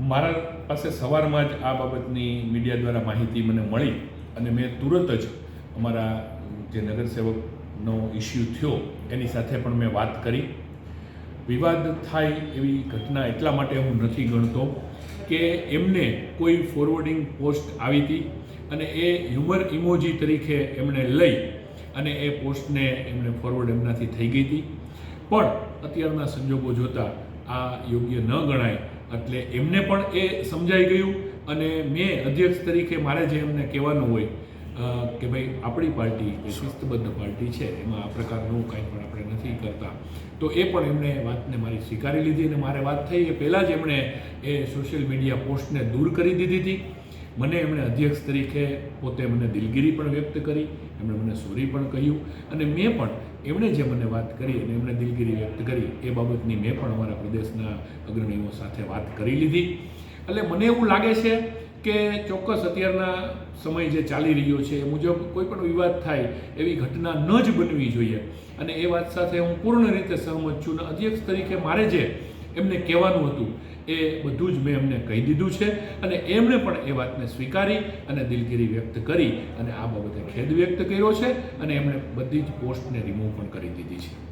મારા પાસે સવારમાં જ આ બાબતની મીડિયા દ્વારા માહિતી મને મળી અને મેં તુરંત જ અમારા જે નગરસેવકનો ઇસ્યુ થયો, એની સાથે પણ મેં વાત કરી. વિવાદ થાય એવી ઘટના એટલા માટે હું નથી ગણતો કે એમને કોઈ ફોરવર્ડિંગ પોસ્ટ આવી હતી અને એ હ્યુમર ઇમોજી તરીકે એમણે લઈ અને એ પોસ્ટને એમને ફોરવર્ડ એમનાથી થઈ ગઈ હતી. પણ અત્યારના સંજોગો જોતાં આ યોગ્ય ન ગણાય એટલે એમને પણ એ સમજાઈ ગયું અને મેં અધ્યક્ષ તરીકે મારે જે એમને કહેવાનું હોય કે ભાઈ આપણી પાર્ટી શિસ્તબદ્ધ પાર્ટી છે, એમાં આ પ્રકારનું કાંઈ પણ આપણે નથી કરતા. તો એ પણ એમણે વાતને મારી સ્વીકારી લીધી અને મારે વાત થઈ એ પહેલાં જ એમણે એ સોશિયલ મીડિયા પોસ્ટને દૂર કરી દીધી હતી. મને એમણે અધ્યક્ષ તરીકે પોતે મને દિલગીરી પણ વ્યક્ત કરી, એમણે મને સોરી પણ કહ્યું અને મેં પણ એમણે જે મને વાત કરી અને એમણે દિલગીરી વ્યક્ત કરી એ બાબતની મેં પણ અમારા પ્રદેશના અગ્રણીઓ સાથે વાત કરી લીધી. એટલે મને એવું લાગે છે કે ચોક્કસ અત્યારના સમય જે ચાલી રહ્યો છે એ મુજબ કોઈ પણ વિવાદ થાય એવી ઘટના ન જ બનવી જોઈએ. અને એ વાત સાથે હું પૂર્ણ રીતે સહમત છું અને અધ્યક્ષ તરીકે મારે જે એમને કહેવાનું હતું એ બધું જ મેં એમને કહી દીધું છે. અને એમણે પણ એ વાતને સ્વીકારી અને દિલગીરી વ્યક્ત કરી અને આ બાબતે ખેદ વ્યક્ત કર્યો છે અને એમણે બધી જ પોસ્ટને રિમૂવ પણ કરી દીધી છે.